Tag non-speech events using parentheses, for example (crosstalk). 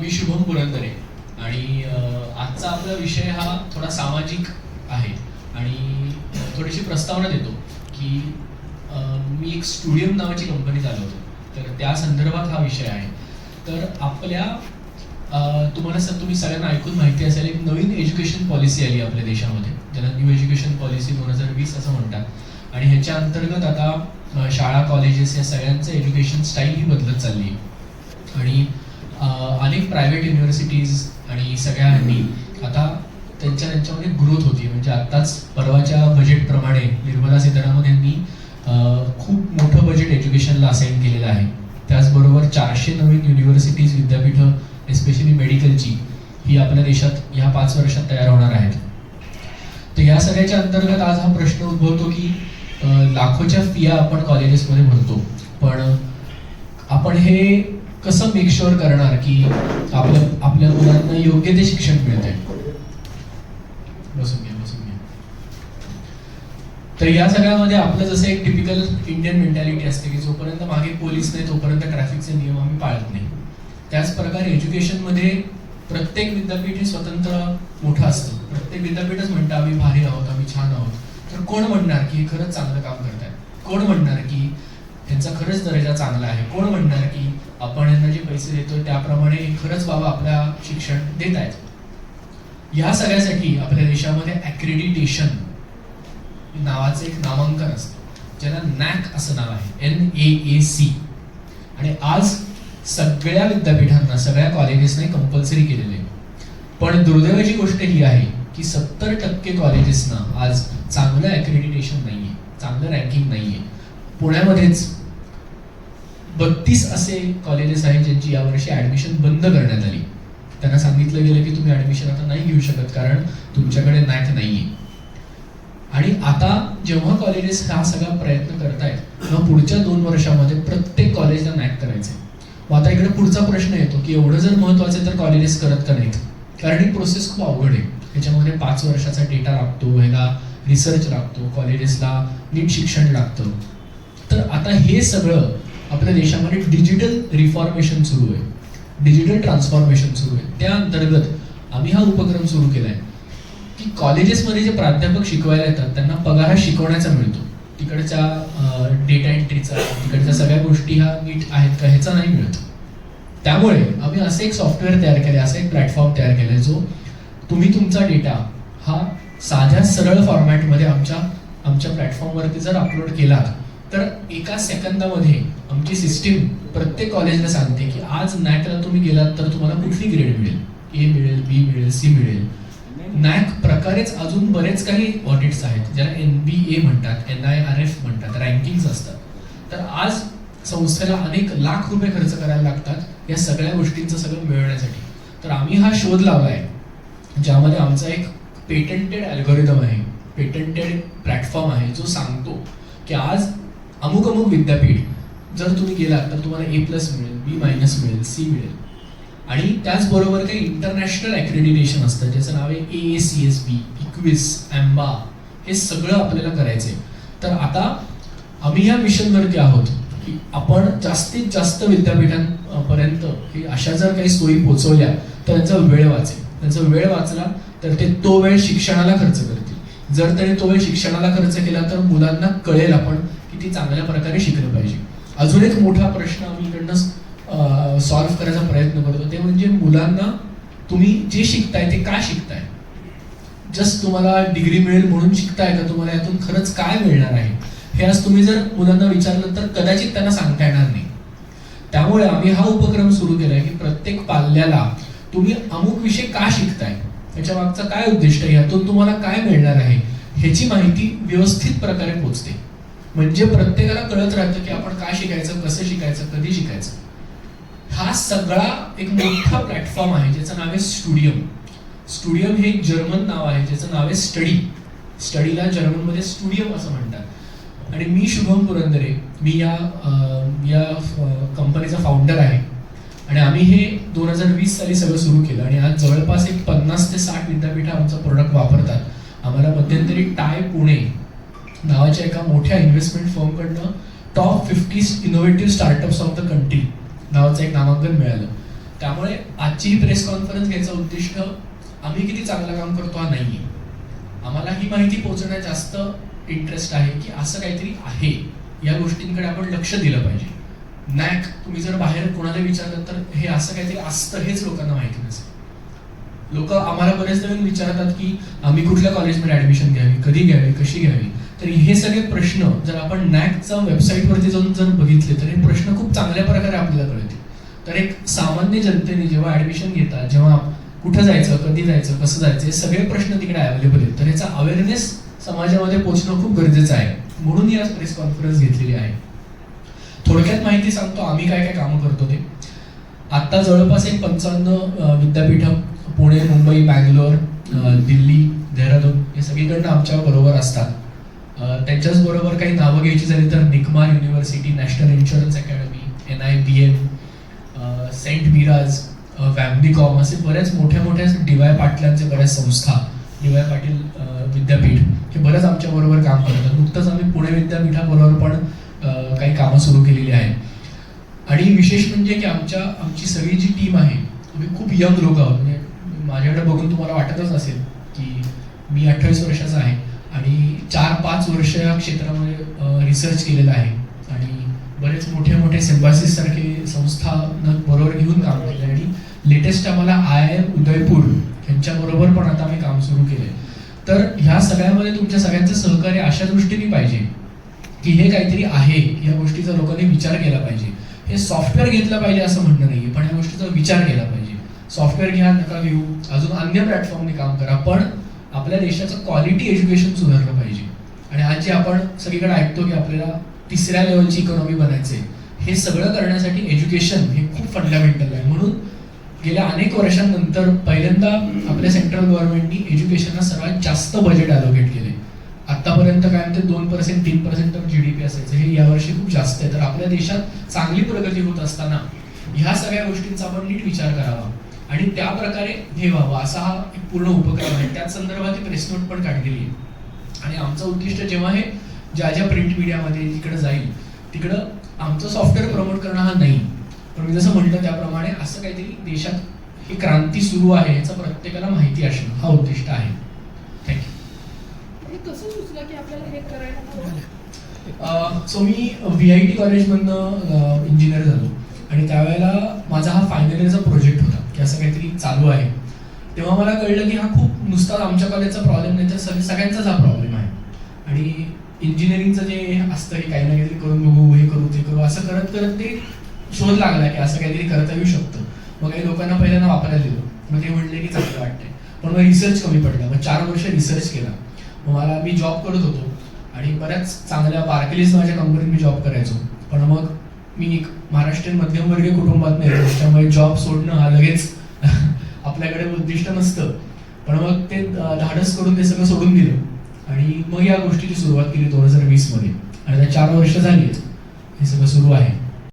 मी शुभम पुरंदरे. आणि आजचा आपला विषय हा थोडा सामाजिक आहे. आणि थोडीशी प्रस्तावना देतो की मी एक स्टुडियम नावाची कंपनी चालवतो. तर त्या संदर्भात हा विषय आहे. तर आपल्या तुम्हाला सर तुम्ही सगळ्यांना ऐकून माहिती असेल एक नवीन एज्युकेशन पॉलिसी आली आपल्या देशामध्ये. ज्याला न्यू एज्युकेशन पॉलिसी दोन हजार वीस असं म्हणतात. आणि ह्याच्या अंतर्गत आता शाळा कॉलेजेस या सगळ्यांचं एज्युकेशन स्टाईल ही बदलत चालली आहे. आणि अनेक प्रायव्हेट युनिव्हर्सिटीज आणि सगळ्यांनी आता त्यांच्या त्यांच्यामध्ये ग्रोथ होती. म्हणजे आत्ताच परवाच्या बजेटप्रमाणे निर्मला सीतारामन यांनी खूप मोठं बजेट एज्युकेशनला असाईन केलेलं आहे. त्याचबरोबर चारशे नवीन युनिव्हर्सिटीज विद्यापीठं एस्पेशली मेडिकलची ही आपल्या देशात ह्या पाच वर्षात तयार होणार आहेत. तर या सगळ्याच्या अंतर्गत आज हा प्रश्न उद्भवतो की लाखोच्या फिया आपण कॉलेजेसमध्ये भरतो. पण आपण हे कसं मेक शुअर करणार की आपल्या आपल्या मुलांना योग्य ते शिक्षण मिळते बसून घ्या बसून घ्या. तर या सगळ्यामध्ये आपलं जसं एक टिपिकल इंडियन मेंटॅलिटी असते की जोपर्यंत मागे पोलीस नाही तोपर्यंत ट्रॅफिकचे नियम आम्ही पाळत नाही. त्याच प्रकारे एज्युकेशनमध्ये प्रत्येक विद्यापीठ हे स्वतंत्र मोठं असतं. प्रत्येक विद्यापीठच म्हणतं आम्ही भारी आहोत आम्ही छान आहोत. तर कोण म्हणणार की हे खरंच चांगलं काम करत आहेत कोण म्हणणार की त्यांचा खरंच दर्जा चांगला आहे? कोण म्हणणार की आपण यांना जे पैसे देतोय त्याप्रमाणे खरंच बाबा आपल्या शिक्षण देत आहेत या सगळ्यासाठी आपल्या देशामध्ये ॲक्रेडिटेशन नावाचं एक नामांकन असतं ज्याला नॅक असं नाव आहे एन ए ए सी आणि आज सगळ्या विद्यापीठांना सगळ्या कॉलेजेसने कंपल्सरी केलेले आहे. पण दुर्दैवाची गोष्ट ही आहे की सत्तर टक्के कॉलेजेसना आज चांगलं ॲक्रेडिटेशन आहे चांगलं रँकिंग नाहीये. पुण्यामध्येच बत्तीस असे कॉलेजेस आहेत ज्यांची यावर्षी ऍडमिशन बंद करण्यात आली. त्यांना सांगितलं गेलं की तुम्ही ऍडमिशन आता नाही घेऊ शकत कारण तुमच्याकडे नॅक नाहीये. आणि आता जेव्हा कॉलेजेस हा सगळा प्रयत्न करतायत तेव्हा पुढच्या दोन वर्षामध्ये प्रत्येक कॉलेजला नॅक करायचंय. मग आता इकडे पुढचा प्रश्न येतो की एवढं जर महत्वाचं तर कॉलेजेस करत का नाहीत? कारण ही प्रोसेस खूप अवघड आहे. त्याच्यामध्ये पाच वर्षाचा डेटा लागतो ह्याला रिसर्च लागतो कॉलेजेसला नीट शिक्षण लागतं. तर आता हे सगळं आपल्या देशामध्ये डिजिटल रिफॉर्मेशन सुरू आहे. डिजिटल ट्रान्सफॉर्मेशन सुरू आहे. त्या अंतर्गत आम्ही हा उपक्रम सुरू केला आहे की कॉलेजेसमध्ये जे प्राध्यापक शिकवायला येतात त्यांना पगार हा शिकवण्याचा मिळतो. तिकडच्या डेटा एंट्रीचा तिकडच्या सगळ्या गोष्टी ह्या नीट आहेत का ह्याचा नाही मिळत. त्यामुळे आम्ही असं एक सॉफ्टवेअर तयार केले असं एक प्लॅटफॉर्म तयार केले जो तुम्ही तुमचा डेटा हा साध्या सरळ फॉर्मॅटमध्ये आमच्या आमच्या प्लॅटफॉर्मवरती जर अपलोड केलात तर एका सेकंदामध्ये आमची सिस्टीम प्रत्येक कॉलेजला सांगते की आज नॅकला तुम्ही गेलात तर तुम्हाला कुठली ग्रेड मिळेल? ए मिळेल बी मिळेल सी मिळेल. नॅक प्रकारेच अजून बरेच काही ऑडिट्स आहेत ज्याला एन बी ए म्हणतात एन आय आर एफ म्हणतात रँकिंग्स असतात. तर आज संस्थेला अनेक लाख रुपये खर्च करायला लागतात या सगळ्या गोष्टींचं सगळं मिळवण्यासाठी. तर आम्ही हा शोध लावलाय ज्यामध्ये आमचा एक पेटंटेड अल्गोरिदम आहे पेटंटेड प्लॅटफॉर्म आहे जो सांगतो की आज अमुक अमुक विद्यापीठ जर तुम्ही गेलात तर तुम्हाला ए प्लस मिळेल बी मायनस मिळेल सी मिळेल. आणि त्याचबरोबर काही इंटरनॅशनल ॲक्रेडिटेशन असतं ज्याचं नाव आहे ए ए सी एस बी इक्विस ॲम्बा हे सगळं आपल्याला करायचं आहे तर आता आम्ही या मिशनवरती आहोत. की आपण जास्तीत जास्त विद्यापीठांपर्यंत हे अशा जर काही सोयी पोहोचवल्या तर त्यांचा वेळ वाचेल. त्यांचा वेळ वाचला तर ते तो वेळ शिक्षणाला खर्च करतील. जर त्याने तो वेळ शिक्षणाला खर्च केला तर मुलांना कळेल आपण किती चांगल्या प्रकारे शिकलं पाहिजे. अजून एक मोठा प्रश्न आम्ही इकडनं सॉल्व्ह करायचा प्रयत्न करतो. ते म्हणजे मुलांना तुम्ही जे शिकताय ते का शिकताय? जस्ट तुम्हाला डिग्री मिळेल म्हणून शिकताय का? तुम्हाला यातून खरंच काय मिळणार आहे? हे आज तुम्ही जर मुलांना विचारलं तर कदाचित त्यांना सांगता येणार नाही. त्यामुळे आम्ही हा उपक्रम सुरू आहे की प्रत्येक पाल्याला तुम्ही अमुक विषय का शिकताय? त्याच्या मागचा काय उद्दिष्ट आहे? यातून तुम्हाला काय मिळणार आहे? ह्याची माहिती व्यवस्थित प्रकारे पोहोचते म्हणजे प्रत्येकाला कळत राहतं की आपण काय शिकायचं कसं शिकायचं कधी शिकायचं. हा सगळा एक मोठा प्लॅटफॉर्म आहे ज्याचं नाव आहे स्टुडियम. स्टुडियम हे एक जर्मन नाव आहे ज्याचं नाव आहे स्टडी. स्टडीला जर्मनमध्ये स्टुडियम असं म्हणतात. आणि मी शुभम पुरंदरे मी या या कंपनीचा फाउंडर आहे. आणि आम्ही हे दोन हजार वीस साली सगळं सुरू केलं आणि आज जवळपास एक पन्नास ते साठ विद्यापीठं आमचं प्रोडक्ट वापरतात. आम्हाला मध्यंतरी टाय पुणे नावाच्या एका मोठ्या investment फर्मकडनं top fifty innovative startups of the country नावाचं एक नामांकन मिळालं. त्यामुळे आजची ही प्रेस कॉन्फरन्स घ्यायचं उद्दिष्ट आम्ही किती चांगलं काम करतो हा नाही आहे आम्हाला ही माहिती पोहोचण्यात जास्त इंटरेस्ट आहे की असं काहीतरी आहे. या गोष्टींकडे आपण लक्ष दिलं पाहिजे. नॅक तुम्ही जर बाहेर कोणाला विचारलं तर हे असं काहीतरी असतं हेच लोकांना माहिती नसेल. लोक आम्हाला बरेच नवीन विचारतात की आम्ही कुठल्या कॉलेजमध्ये ऍडमिशन घ्यावी कधी घ्यावी कशी घ्यावी? तर हे सगळे प्रश्न जर आपण नॅकचा वेबसाईटवरती जाऊन जर बघितले तर हे प्रश्न खूप चांगल्या प्रकारे आपल्याला कळतील. तर एक सामान्य जनतेने जेव्हा ऍडमिशन घेतात जेव्हा कुठं जायचं कधी जायचं कसं जायचं हे सगळे प्रश्न तिकडे अवेलेबल आहेत. तर याचा अवेअरनेस समाजामध्ये पोहोचणं खूप गरजेचं आहे. म्हणून ही आज प्रेस कॉन्फरन्स घेतलेली आहे. थोडक्यात माहिती सांगतो आम्ही काय काय कामं करतो ते. आत्ता जवळपास एक पंचावन्न विद्यापीठ विद्यापीठं पुणे मुंबई बँगलोर दिल्ली देहरादून हे सगळीकडनं आमच्या बरोबर असतात. त्यांच्याच बरोबर काही नावं घ्यायची झाली तर NICMAR university national insurance academy N I B M saint Mira's VAMNICOM असे बऱ्याच मोठ्या मोठ्या डी वाय पाटलांचे बऱ्याच संस्था डी वाय पाटील विद्यापीठ हे बरंच आमच्याबरोबर काम करतात नुकतंच आम्ही पुणे विद्यापीठाबरोबर पण काही कामं सुरू केलेली आहेत. आणि विशेष म्हणजे की आमच्या आमची सगळी जी टीम आहे आम्ही खूप यंग लोक आहोत. म्हणजे माझ्याकडे बघून तुम्हाला वाटतच असेल की मी अठ्ठावीस वर्षाचा आहे आणि चार पाच वर्ष या क्षेत्रामध्ये रिसर्च केलेला आहे. आणि बरेच मोठे मोठे सिम्बासिस सारखे संस्था बरोबर घेऊन काम केलं आणि लेटेस्ट आम्हाला आय आय एम उदयपूर यांच्याबरोबर पण आता आम्ही काम सुरू केलंय. तर ह्या सगळ्यामध्ये तुमच्या सगळ्यांचं सहकार्य अशा दृष्टीने पाहिजे की हे काहीतरी आहे या गोष्टीचा लोकांनी विचार केला पाहिजे. हे सॉफ्टवेअर घेतलं पाहिजे असं म्हणणं नाही पण या गोष्टीचा विचार केला पाहिजे. सॉफ्टवेअर घ्या नका घेऊ अजून अन्य प्लॅटफॉर्मने काम करा पण आपल्या देशाचं क्वालिटी एज्युकेशन सुधारलं पाहिजे. आणि आज जे आपण सगळीकडे ऐकतो की आपल्याला तिसऱ्या लेवलची इकॉनॉमी बनायचे हे सगळं करण्यासाठी एज्युकेशन हे खूप फंडामेंटल आहे. म्हणून गेल्या अनेक वर्षांनंतर पहिल्यांदा आपल्या सेंट्रल गव्हर्नमेंटनी एज्युकेशनला सर्वात जास्त बजेट अलोकेट केले आतापर्यंत काय म्हणते दोन पर्सेंट तीन पर्सेंट ऑफ जीडीपी असायचं. हे यावर्षी खूप जास्त आहे. तर आपल्या देशात चांगली प्रगती होत असताना ह्या सगळ्या गोष्टींचा आपण नीट विचार करावा आणि त्या प्रकारे हे व्हावं असा हा एक पूर्ण उपक्रम आहे. त्याच संदर्भात प्रेस नोट पण काढलेली आहे. आणि आमचं उद्दिष्ट जेव्हा हे ज्या ज्या प्रिंट मीडियामध्ये तिकडे जाईल तिकडं आमचं सॉफ्टवेअर प्रमोट करणं हा नाही. पण मी जसं म्हटलं त्याप्रमाणे असं काहीतरी देशात ही क्रांती सुरू आहे याचं प्रत्येकाला माहिती असणं हा उद्दिष्ट आहे. थँक्यू सो मी व्ही आय टी कॉलेजमधनं इंजिनियर झालो. आणि त्यावेळेला माझा हा फायनल इयरचा प्रोजेक्ट होता की असं काहीतरी चालू आहे. तेव्हा मला कळलं की हा खूप नुसताच आमच्या कॉलेजचा प्रॉब्लेम नाही तर सग- सगळ्यांचाच हा प्रॉब्लेम आहे. आणि इंजिनिअरिंगचं जे असतं हे काही ना काहीतरी करून बघू हे करू ते करू असं करत करत ते शोध लागला की असं काहीतरी करता येऊ शकतं. मग काही लोकांना पहिल्यांदा वापरायला दिलं. मग ते म्हणले की चांगलं वाटतंय. पण मग रिसर्च कमी पडला. मग चार वर्ष रिसर्च केला. मग मला मी जॉब करत होतो. आणि बऱ्याच चांगल्या बार्कलीज माझ्या कंपनीत मी जॉब करायचो. पण मग मी एक महाराष्ट्रीयन मध्यमवर्गीय कुटुंबात नाही त्याच्यामुळे जॉब सोडणं हा लगेच (laughs) आपल्याकडे उद्दिष्ट नसतं. पण मग ते धाडस करून ते सगळं सोडून दिलं. आणि मग या गोष्टीची सुरुवात केली दोन हजार वीसमध्ये. आणि आता चार वर्ष झाली आहेत. हे सगळं सुरू आहे.